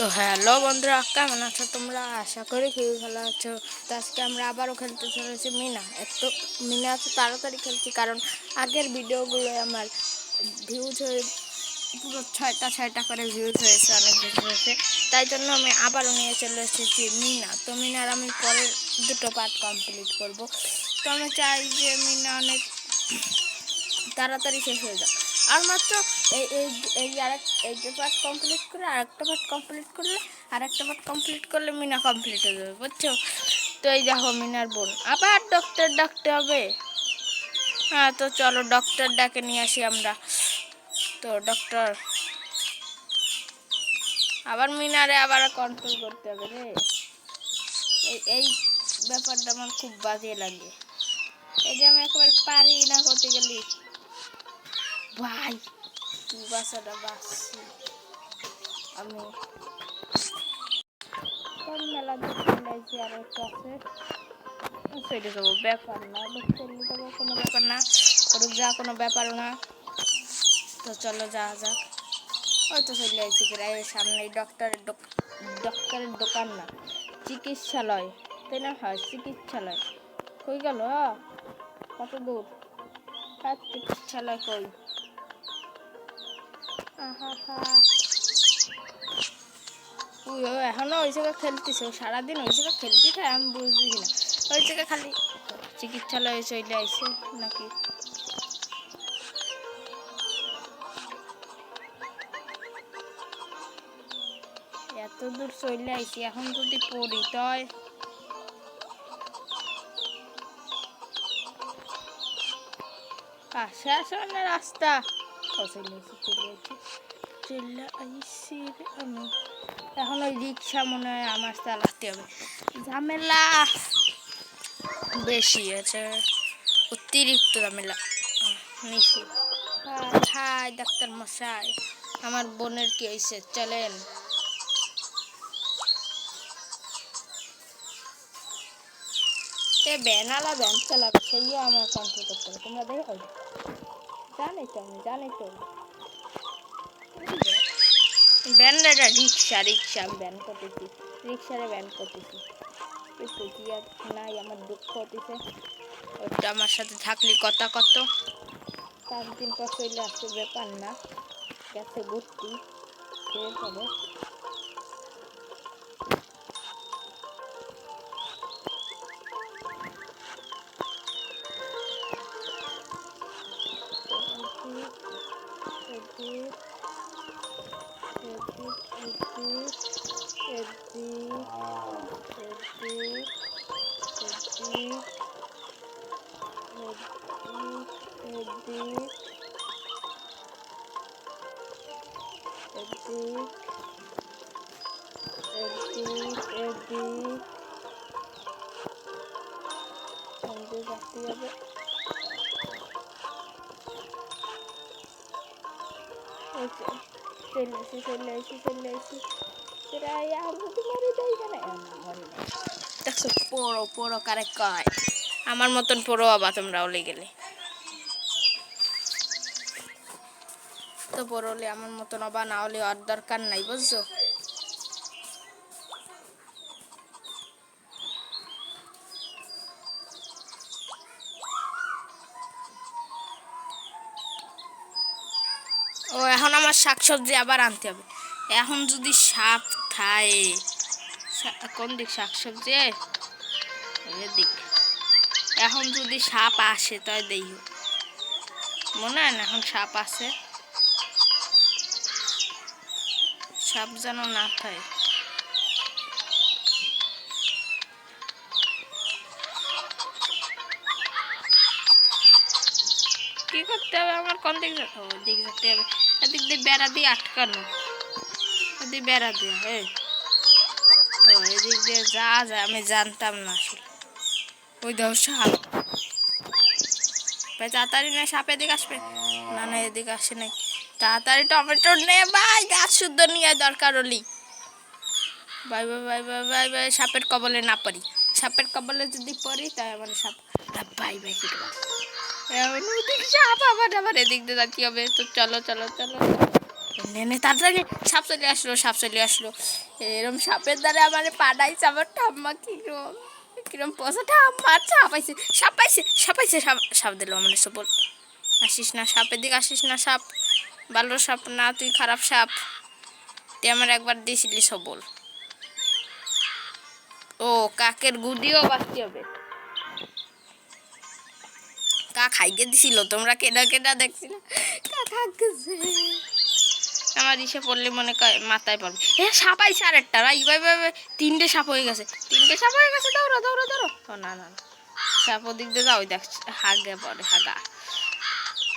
তো হ্যালো বন্ধুরা, কেমন আছো তোমরা? আশা করি খুবই ভালো আছো। তো আজকে আমরা আবারও খেলতে চলেছি মিনা। এত মিনা তো তাড়াতাড়ি খেলছি, কারণ আগের ভিডিওগুলো আমার ভিউজ হয়ে পুরো ছয়টা ছয়টা করে ভিউজ হয়েছে, অনেক বেশি হয়েছে। তাই জন্য আমি আবারও নিয়ে চলে এসেছি মিনা। তো মিনার আমি পরের দুটো পার্ট কমপ্লিট করব। তো আমি চাই যে মিনা অনেক তাড়াতাড়ি শেষ হয়ে যাক। আর মাত্র এই এই এই আরেক, এই যে পার্ট কমপ্লিট করে আরেকটা পার্ট কমপ্লিট করলে, আরেকটা পার্ট কমপ্লিট করলে মিনা কমপ্লিট হয়ে যাবে, বুঝছ? তো এই দেখো মিনার বোন। আবার ডক্টর ডাকতে হবে। হ্যাঁ তো চলো ডক্টর ডাকে নিয়ে আসি আমরা। তো ডক্টর আবার মিনারে আবার কন্ট্রোল করতে হবে রে। এই এই ব্যাপারটা আমার খুব বাজে লাগে। এই যে আমি একেবারে পারি না করতে গেলি ভাই। বাসাটা বাসছি আমি মেলা দেখতে লাগছি আর একটা আছে সেটা যাব, ব্যাপার না, দেখতে যাব, কোনো ব্যাপার না, করুক যা, কোনো ব্যাপার না। তো চলো যা যাক। ওই তো চলে আসছি প্রায় সামনে ডক্টরের ডক্টরের দোকান না, চিকিৎসালয়, তাই না? হয়, চিকিৎসালয়। কই গেল? কত দূর? আর চিকিৎসালয় কই? আহা ওই জায়গায় খেলতেছে সারাদিন ওই জায়গায় খেলতে থাকে, আমি বুঝতেছি না। ওই জায়গায় খালি চিকিৎসালয়ে চলে আইছে নাকি? এত দূর চলে আইছি, এখন যদি পড়ি, তয়। পাশে আসে না রাস্তা। ও চলে রে, আমি এখন ওই রিক্সা মনে হয় আমার চালাতে হবে। ঝামেলা বেশি আছে, অতিরিক্ত ঝামেলা। নিছি হাই ডাক্তার মশাই, আমার বোনের কি হয়েছে? চলেন। এ ব্যানালা ব্যান চালাবে, সেই আমার কন্ট্রোল করতে হবে। তোমরা দেখো জানি তো আমি জানি তো। ব্যান এটা রিক্সা রিক্সা আমি ব্যান করতেছি। রিক্সারে ব্যান করতেছি। নাই, আমার দুঃখ হতেছে। ওটা আমার সাথে থাকলে কথা কত। পাঁচ দিন পর চলে আসছে ব্যাপার না। গেছে ঘুরতি শেষ রাখতে যাবে পড়ো কয়। আমার মতন পড়ো আবার তোমরা ওলে গেলে তো পড়লে আমার মতন অবা না হলে আর দরকার নাই, বুঝছ? ও, এখন আমার শাকসবজি আবার আনতে হবে। এখন যদি সাপ খায় কোন দিক শাকসবজি? দিক এখন যদি সাপ আসে, তাই দেই মনে হয় না এখন সাপ আসে সাপ যেন না খায় কি করতে হবে? আমার কোন দিক যেতে হবে দিক যেতে হবে। এদিক দিয়ে বেড়া দিয়ে আটকানো। এদিক বেড়া দিয়ে, এই। ও, এদিক দিয়ে যা যায়, আমি জানতাম না আসলে। ওই দেখো সাপ। ভাই, তাড়াতাড়ি না সাপ এদিকে আসবে? না না, এদিকে আসে নাই। তাড়াতাড়ি টমেটো নে, ভাই, গাছ শুদ্ধ নিয়ে দরকার হলি বাই বাই বাই বাই বাই বাই সাপের কবলে না পড়ি। সাপের কবলে যদি পড়ি তাই আমার সাপ বাই বাই কি সাপ আবার আবার এদিক দিয়ে হবে তো চলো চলো চলো। সাপ চলে আসলো, সাপ চলে আসলো। এরম সাপের দ্বারা আমার আমার ঠাম্মা সাপ সাপ সাপ সবল আসিস না সাপের দিকে আসিস না সাপ, ভালো সাপ না, তুই খারাপ সাপ। তুই আমার একবার দিয়েছিলি সবল ও, কাকের গুদিও বাঁচতে হবে। কাক খাইকে দিছিল? তোমরা কেডা কেডা দেখছিল? কাক হাগছে আমার ইসে পড়লে মনে মাথায় পড়বে। এ সাপ আইছে আরেকটা ভাই ভাই ভাই ভাই, তিনটে সাপ হয়ে গেছে। তিনটে সাপ হয়ে গেছে দৌড়ো দৌড়ো দৌড়ো না না না। সাপ ওদিক দিয়ে যাও ওই দেখ হাগে পড়ে হাগা।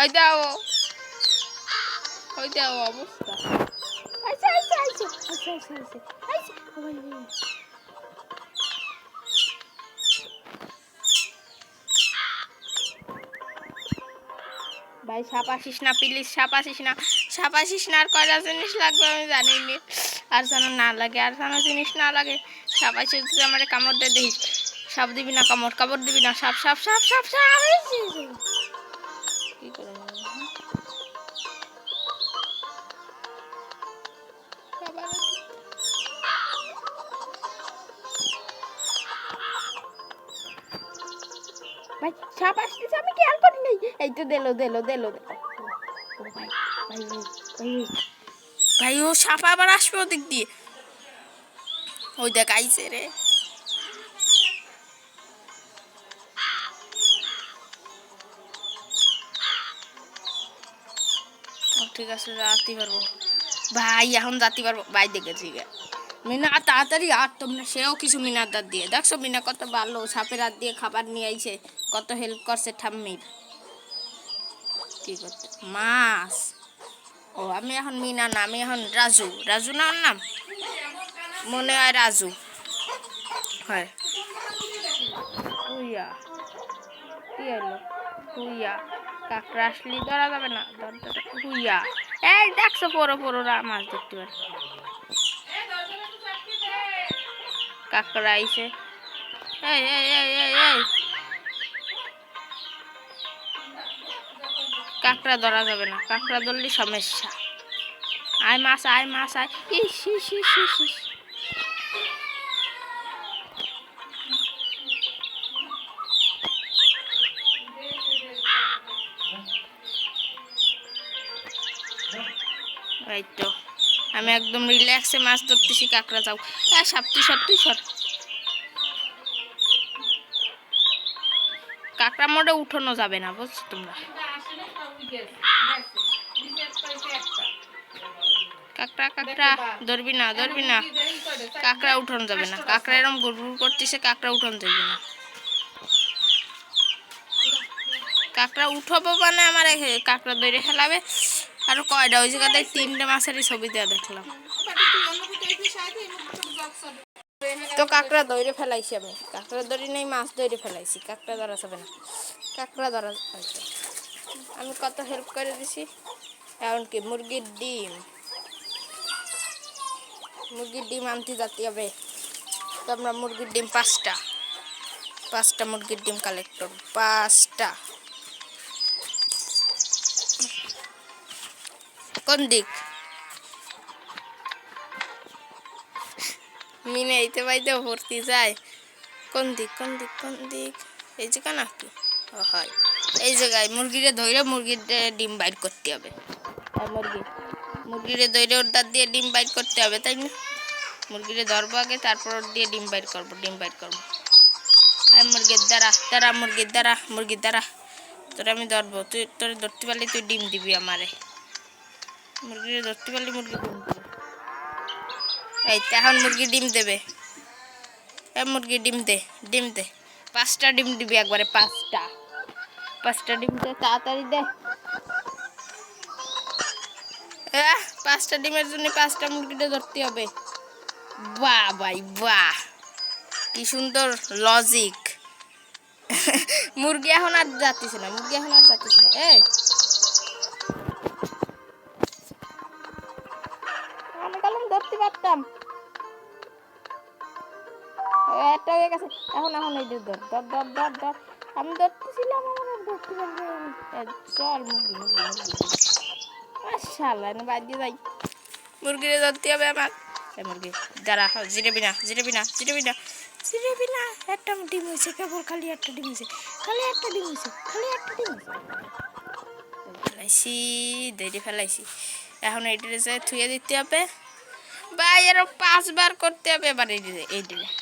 ওই দাও। ওই দাও অবস্থা। আইছে। আইছে আইছে আইছে। আইছে আইছে। ভাই, সাপ আসিস না প্লিজ সাপ আসিস না। সাপ আসিস না আর কয়টা জিনিস লাগবে আমি জানি নি। আর যেন না লাগে আর যেন জিনিস না লাগে সাপ আসে তুই আমার কামড় দিয়ে দেখিস সাপ দিবি না কামড় কামড় দিবি না সাপ সাপ সাপ সাপ সাপ। ভাই সাপ আসতেছে আমি খেয়াল করি নাই? এই তো ভাই ও সাপ আবার আসবে ওদিক দিয়ে। ওই দেখ রে। ঠিক আছে যাতে পারব। ভাই, এখন যাতে পারব। ভাই, দেখেছি মিনা, তাড়াতাড়ি আর তোমরা সেও কিছু মিনার দাঁত দিয়ে। দেখছ, মিনা কত ভালো, সাপের হাত দিয়ে খাবার নিয়ে আইছে। কত হেল্প করছে ঠাম্মির? কি করতে? মাছ ও, আমি এখন মিনা না, আমি এখন রাজু। রাজু না নাম? মনে হয় রাজু। হয়। হুইয়া কি এলো হুইয়া কাকড়া আসলি, ধরা যাবে না। ধর এই দেখছ পরো পরো রা- মাছ ধরতে পারে। কাকড়া এই এই এই। কাঁকড়া ধরা যাবে না, কাঁকড়া ধরলে সমস্যা। আয় মাছ আয় মাছ, আয়। এই তো, আমি একদম রিল্যাক্সে মাছ ধরতেছি, কাঁকড়া যাও। হ্যাঁ সাপ তুই সর সর। কাঁকড়া মোড়ে উঠানো যাবে না, বুঝছ তোমরা? কাঁকড়া কাঁকড়া ধরবি না ধরবি না। কাঁকড়া উঠানো যাবে না। কাঁকড়া এরকম গুড় করতেছে কাঁকড়া উঠানো যাবে না। কাঁকড়া উঠাবো মানে আমার কাঁকড়া দৌড়ে ফেলাবে। আর কয়টা ওই জায়গাতে তিনটে মাছেরই ছবি দেওয়া দেখলাম। তো কাঁকড়া দৌড়ে ফেলাইছি আমি। কাঁকড়া দড়ি নেই মাছ দৌড়ে ফেলাইছি। কাঁকড়া ধরা যাবে না। কাঁকড়া ধরা আমি কত হেল্প করে দিছি। এমনকি মুরগির ডিম। মুরগির ডিম আনতে যেতে হবে। তো আমরা মুরগির ডিম পাঁচটা। পাঁচটা মুরগির ডিম কালেক্ট করব। পাঁচটা। কোন দিক? মিনে এইতে বাইতে ভর্তি যায়। কোন দিক কোন দিক কোন দিক? এই জায়গা নাকি ও হয়। এই জায়গায় মুরগিরে ধরে মুরগির ডিম বাইর করতে হবে। আর মুরগি? মুরগিরে ধরে ওর দাঁত দিয়ে ডিম বাইর করতে হবে তাই না? মুরগিরে ধরবো আগে তারপর ওর দিয়ে ডিম বাইর করব ডিম বাইর করব। এই মুরগির দ্বারা দ্বারা মুরগির দ্বারা মুরগির দ্বারা। তোর আমি ধরবো তুই তোর ধরতে পারলে তুই ডিম দিবি আমারে। মুরগিরে ধরতে পারলে মুরগি ডিম দিবে। এই এখন মুরগি ডিম দেবে। এ মুরগি ডিম দে ডিম দে। পাঁচটা ডিম দিবি একবারে পাঁচটা। পাঁচটা ডিম তাড়াতাড়ি দে। পাঁচটা ডিমের জন্য পাঁচটা মুরগিটা ধরতে হবে। বাহ ভাই বাহ। কি সুন্দর লজিক মুরগি এখন আর যাতিছে না মুরগি এখন আর যাতিছে না। এই। ধরতে পারতাম। একটা হয়ে গেছে। এখন এখন এই ধর ধর ধর ধর। আমি ধরতেছিলাম, আমার ধরতে পারবে চল না বাদ দিয়ে যাই। মুরগিরে ধরতে হবে আমার। মুরগি, দাঁড়া জিরেবি না জিরেবি না জিরেবি না। জিরেবি না, একটা ডিম হয়েছে, কেবল খালি একটা ডিম হয়েছে, খালি একটা ডিম হয়েছে, খালি একটা ডিম ফেলাইছি, দেরি ফেলাইছি। এখন এই ড্রেসে থুয়ে দিতে হবে। বা এরকম পাঁচবার করতে হবে, এবার এই ড্রেসে এই ড্রেসে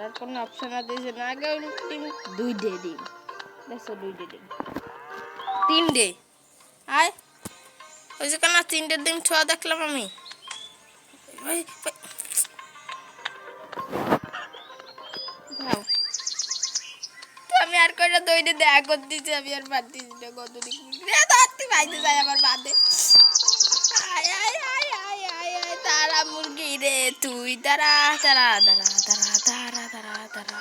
ধরার কোনো অপশন আর দিয়েছে না। আগে ডিম দুই ডে ডিম দেখো দুই ডে ডিম তিন ডে আয়। ওই যে কেন তিনটে ডিম ছোঁয়া দেখলাম আমি। আমি আর কয়টা দইটা দেখা করতেছি, আমি আর পারতেছি না কত দিন পাইতে যাই আমার বাদে। তারা মুরগি রে তুই দাঁড়া দাঁড়া দাঁড়া দাঁড়া দাঁড়া দাঁড়া দাঁড়া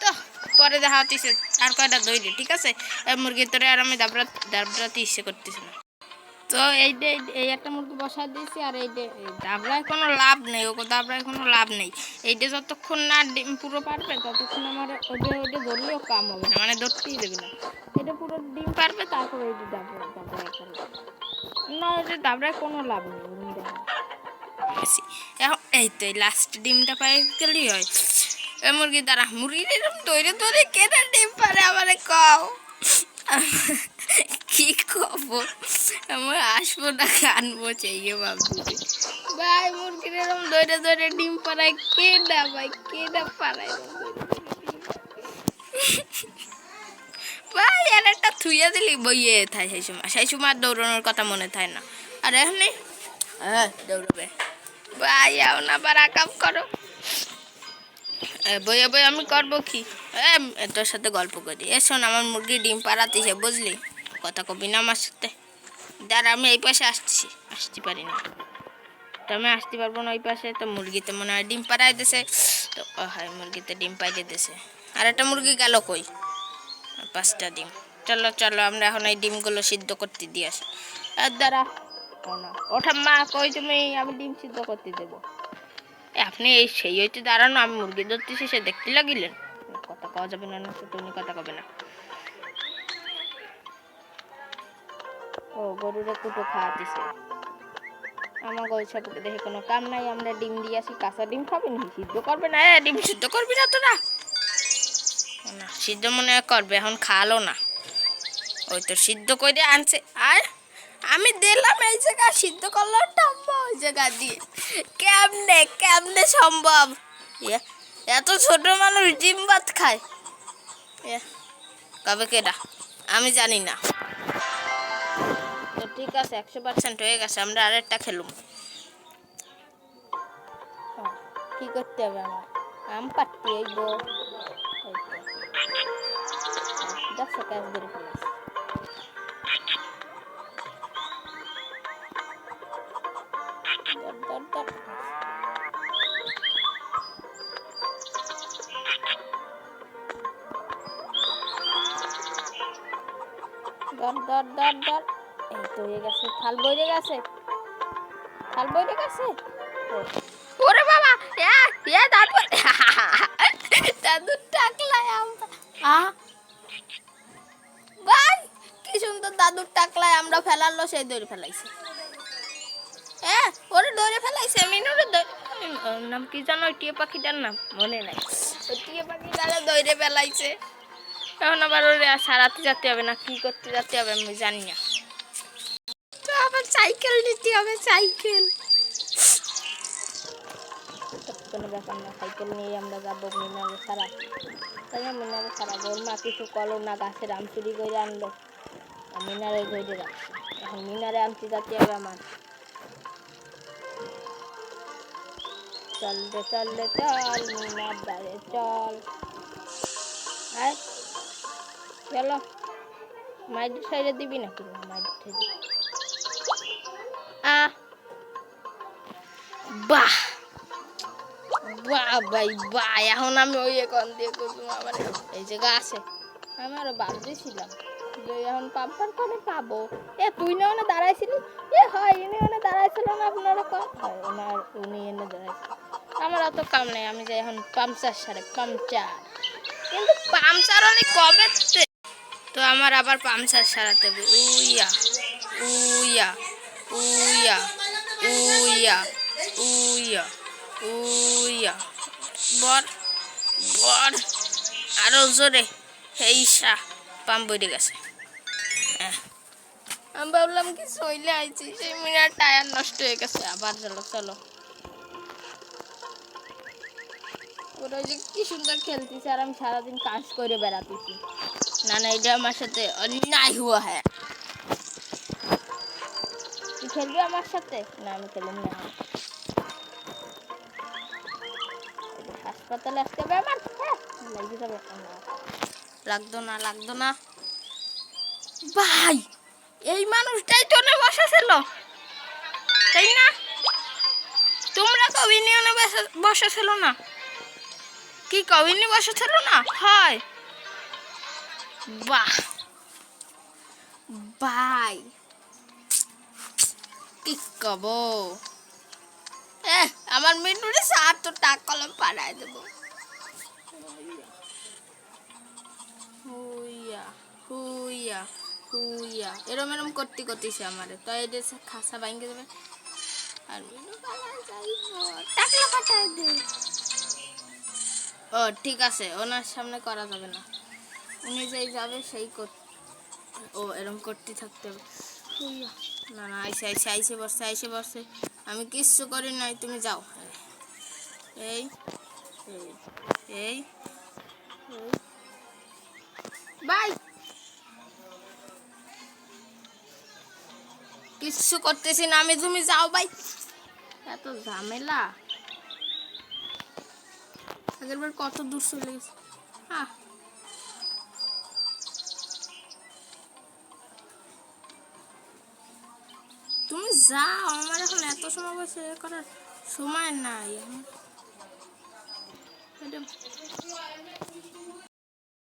তো, পরে দেখা হতিছে আর কয়টা দইলে, ঠিক আছে? মুরগির তোরে আর আমি দাবরা দাবরাতে ইচ্ছে করতেছি না। তো এই এই একটা মুরগি বসা দিয়েছি আর এই যে, এই দাবরায় কোনো লাভ নেই ওকে দাবরায় কোনো লাভ নেই। এইটা যতক্ষণ না ডিম পুরো পারবে, ততক্ষণ আমার ওইটা ওইটা ধরলেও কাম হবে না মানে ধরতেই দেবে না। এটা পুরো ডিম পারবে, তারপরে এই যে দাবরা দাবরায় করবে না ওইটা দাবরায় কোনো লাভ নেই। বেশি। এখন এই তো এই লাস্ট ডিমটা পাই গেলেই হয়। এ মুরগি দ্বারা মুরগি তৈরি ধরে কেটে ডিম পারে আমারে কও? কি কব আমার আসব না কানবো চাইয়ে ভাবছি। ভাই মুরগির এরকম ধরে ধরে ডিম পাড়ায় কে না ভাই কে না পাড়ায়? ভাই আর একটা থুইয়া দিলি বইয়ে থাই সেই সময় সেই সময় আর দৌড়ানোর কথা মনে থাকে না। আর এখনই হ্যাঁ দৌড়বে। ভাই আও না আবার আকাম করো। বইয়ে বই আমি করব কি? তোর সাথে গল্প করি। এ শোন আমার মুরগি ডিম পাড়াতেছে বুঝলি? কথা কবি না আমার সাথে। দাঁড়া, আমি এই পাশে আসছি। আসতে পারি না। তো আমি আসতে পারব না ওই পাশে। তো মুরগিতে মনে হয় ডিম পাড়াই দিছে। তো, ও হয়, মুরগিতে ডিম পাইতে দিছে। আর একটা মুরগি গেল কই? পাঁচটা ডিম। চলো চলো, আমরা এখন এই ডিমগুলো সিদ্ধ করতে দিয়ে আসি। আর দাঁড়া। ওঠা মা কই তুমি? আমি ডিম সিদ্ধ করতে দেবো। আপনি এই সেই হইতে দাঁড়ানো, আমি মুরগি ধরতেছি, সে দেখতে লাগিলেন? কথা কওয়া যাবে না তো তুমি কথা কবে না। ও গরুরে কুটো খাওয়াতেছে। আমার গরু সাপুকে দেখে কোনো কাম নাই, আমরা ডিম দিয়ে আসি, কাঁচা ডিম খাবি না সিদ্ধ করবে না? ডিম সিদ্ধ করবি না তোরা? না, সিদ্ধ মনে করবে, এখন খালো না। ওই তো সিদ্ধ করে আনছে। আর আমি দিলাম এই জায়গা সিদ্ধ করল টাম্মা, ওই জায়গা দিয়ে। কেমনে কেমনে সম্ভব? এত ছোট মানুষ ডিম ভাত খায়। কবে কেডা? আমি জানি না। ঠিক আছে একশো পার্সেন্ট হয়ে গেছে আমরা আরেকটা খেলুম হ্যাঁ, কি করতে হবে আমার আম পাড়তে হইব এই তো। দেখছ ক্যাশ ধরে ফেলেছি ধর, ধর, ধর। ধর হয়ে গেছে বইরে গেছে বইরে গেছে? ওরে বাবা টাকলায় আমরা। ভাই কি সুন্দর দাদুর টাকলায় আমরা ফেলালো সেই দৌড়ে ফেলাইছে। এ, ওরে দৌড়ে ফেলাইছে, মিনুরে নাম কি জানো টিয়ে পাখিটার নাম? মনে নাই। টিয়ে পাখিটারে দৌড়ে ফেলাইছে। এখন আবার ওরে সারাতে যেতে হবে না, কি করতে যেতে হবে আমি জানি না। সাইকেল নিতে হবে, সাইকেল। কোনো ব্যাপার না, সাইকেল নিয়ে আমরা যাব মিনারে সারা তাই না, মিনারে সারা ওর মা কিছু কলো না, গাছের আম চুরি করে আনলো। মিনারে ধরে রাখছে। এখন মিনারে আনতে যেতে হবে আমার। চল রে চল রে চল মিনার দ্বারে চল। আয়, চলো। মাইড সাইডে দিবি নাকি? মাইড সাইডে। আ বাহ বাহ ভাই বাহ এখন আমি ওই এখন দিয়ে করলাম আমার এই জায়গা আছে আমি আরও ভাবতেছিলাম যে এখন পাম্পার করে পাবো। এ, তুই না ওনে দাঁড়াইছিলি? এ, হয়, ইনি ওনে দাঁড়াইছিল না আপনারা কম? হয়, ওনার, উনি এনে দাঁড়াইছিল। আমার অত কাম নেই, আমি যাই এখন পামচার সারে, পামচার। কিন্তু পামচার হলে কবে তো আমার আবার পামচার সারাতে হবে। উইয়া উইয়া। উইয়া উইয়া উইয়া উইয়া বর বর আরও জোরে এই সা পাম বইরে। আমি ভাবলাম কি সইলে আইছি সেই মিনার টায়ার নষ্ট হয়ে গেছে আবার চলো চলো ওরা যে কি সুন্দর খেলতেছে আর আমি সারাদিন কাজ করে বেড়াতেছি না না এটা আমার সাথে অন্যায় হুয়া হ্যাঁ তুই খেলবি আমার সাথে না আমি খেলবি না হাসপাতালে আসতে হবে আমার হ্যাঁ, লেগে যাবে লাগতো না লাগতো না ভাই এই মানুষটাই তো না বসা ছিল তাই না তোমরা কবি নিয়ে বসা ছিল না কি কবি নিয়ে বসা ছিল না হয় বাহ ভাই কি কব? আমার মিনুরে সাত তো টাক কলম পাড়ায় দেবো। হুইয়া হুইয়া হুইয়া। এরম এরম করতে করতেছে আমার। তো এই যে খাসা ভাঙ্গে দেবে। আর পালায় যাইব টাকলা পাঠায় দে। ও ঠিক আছে। ওনার সামনে করা যাবে না। উনি যেই যাবে সেই কর ও এরম করতে থাকতে হবে। হুইয়া। না না, আইসে আইসে আইসে বসছে আইসে বসছে। আমি কিচ্ছু করি নাই, তুমি যাও। এই এই বাই। কিচ্ছু করতেছি না, আমি, তুমি যাও ভাই এত ঝামেলা। আগের বার কত দূর চলে গেছে। আহ। যাও আমার এখন এত সময় বসে করার সময় নাই। এটা